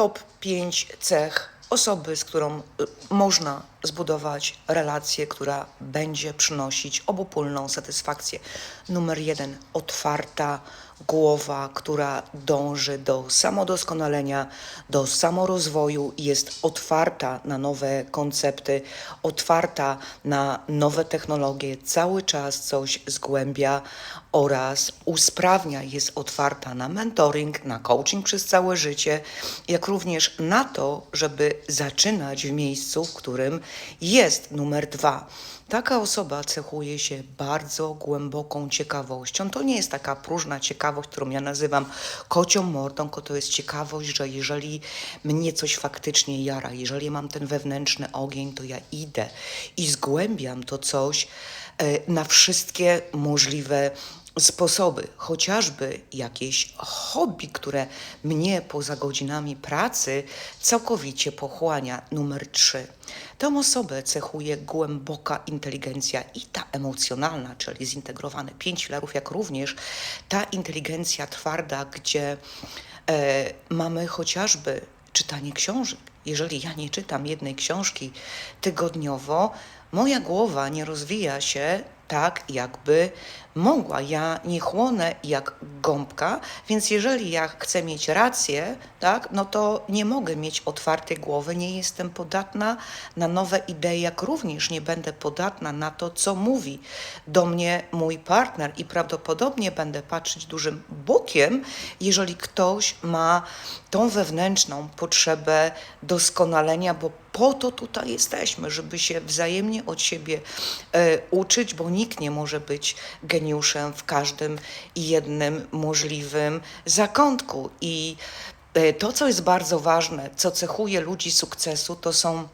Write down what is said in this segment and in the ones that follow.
top 5 cech osoby, z którą y, można zbudować relację, która będzie przynosić obopólną satysfakcję. Numer jeden, otwarta głowa, która dąży do samodoskonalenia, do samorozwoju, jest otwarta na nowe koncepty, otwarta na nowe technologie, cały czas coś zgłębia oraz usprawnia, jest otwarta na mentoring, na coaching przez całe życie, jak również na to, żeby zaczynać w miejscu, w którym jest numer dwa. Taka osoba cechuje się bardzo głęboką ciekawością. To nie jest taka próżna ciekawość, którą ja nazywam kocią mordą, tylko to jest ciekawość, że jeżeli mnie coś faktycznie jara, jeżeli mam ten wewnętrzny ogień, to ja idę i zgłębiam to coś e, na wszystkie możliwe sposoby, chociażby jakieś hobby, które mnie poza godzinami pracy całkowicie pochłania. Numer trzy. Tę osobę cechuje głęboka inteligencja i ta emocjonalna, czyli zintegrowane pięć filarów, jak również ta inteligencja twarda, gdzie e, mamy chociażby czytanie książek. Jeżeli ja nie czytam jednej książki tygodniowo, moja głowa nie rozwija się tak, jakby mogła. Ja nie chłonę jak gąbka, więc jeżeli ja chcę mieć rację, tak, no to nie mogę mieć otwartej głowy, nie jestem podatna na nowe idee, jak również nie będę podatna na to, co mówi do mnie mój partner i prawdopodobnie będę patrzeć dużym bokiem, jeżeli ktoś ma tą wewnętrzną potrzebę doskonalenia, bo po to tutaj jesteśmy, żeby się wzajemnie od siebie e, uczyć, bo nikt nie może być geniuszem w każdym i jednym możliwym zakątku. I e, to, co jest bardzo ważne, co cechuje ludzi sukcesu, to są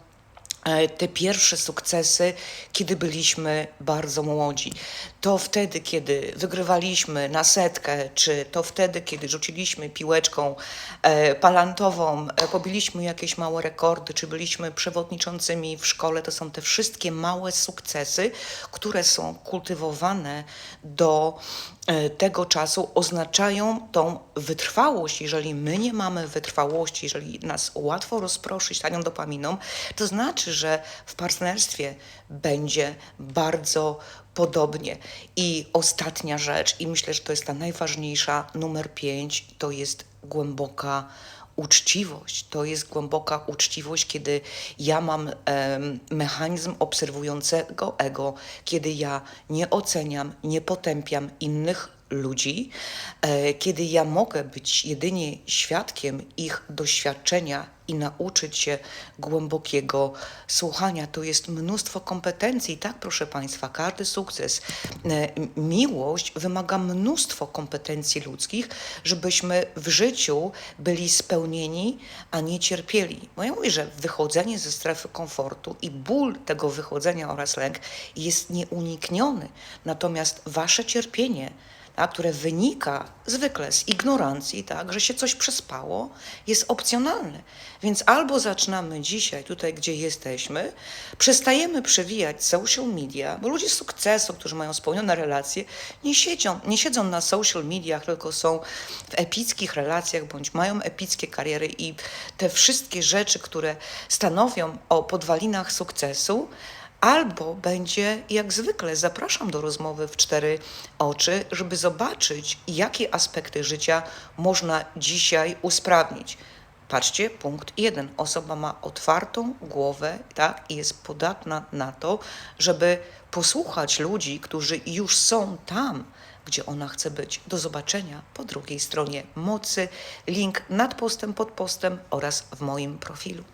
e, te pierwsze sukcesy, kiedy byliśmy bardzo młodzi. To wtedy, kiedy wygrywaliśmy na setkę, czy to wtedy, kiedy rzuciliśmy piłeczką e, palantową, e, pobiliśmy jakieś małe rekordy, czy byliśmy przewodniczącymi w szkole. To są te wszystkie małe sukcesy, które są kultywowane do e, tego czasu, oznaczają tą wytrwałość. Jeżeli my nie mamy wytrwałości, jeżeli nas łatwo rozproszyć tanią dopaminą, to znaczy, że w partnerstwie będzie bardzo podobnie. I ostatnia rzecz, i myślę, że to jest ta najważniejsza, numer pięć, to jest głęboka uczciwość. To jest głęboka uczciwość, kiedy ja mam mechanizm obserwującego ego, kiedy ja nie oceniam, nie potępiam innych ludzi, e, kiedy ja mogę być jedynie świadkiem ich doświadczenia i nauczyć się głębokiego słuchania. To jest mnóstwo kompetencji. Tak, proszę Państwa, każdy sukces, e, miłość wymaga mnóstwo kompetencji ludzkich, żebyśmy w życiu byli spełnieni, a nie cierpieli. Bo ja mówię, że wychodzenie ze strefy komfortu i ból tego wychodzenia oraz lęk jest nieunikniony. Natomiast Wasze cierpienie, tak, które wynika zwykle z ignorancji, tak, że się coś przespało, jest opcjonalne. Więc albo zaczynamy dzisiaj, tutaj gdzie jesteśmy, przestajemy przewijać social media, bo ludzie sukcesu, którzy mają spełnione relacje, nie siedzą, nie siedzą na social mediach, tylko są w epickich relacjach, bądź mają epickie kariery i te wszystkie rzeczy, które stanowią o podwalinach sukcesu, Albo będzie jak zwykle, zapraszam do rozmowy w cztery oczy, żeby zobaczyć, jakie aspekty życia można dzisiaj usprawnić. Patrzcie, punkt jeden. Osoba ma otwartą głowę, tak, i jest podatna na to, żeby posłuchać ludzi, którzy już są tam, gdzie ona chce być. Do zobaczenia po drugiej stronie mocy. Link nad postem, pod postem oraz w moim profilu.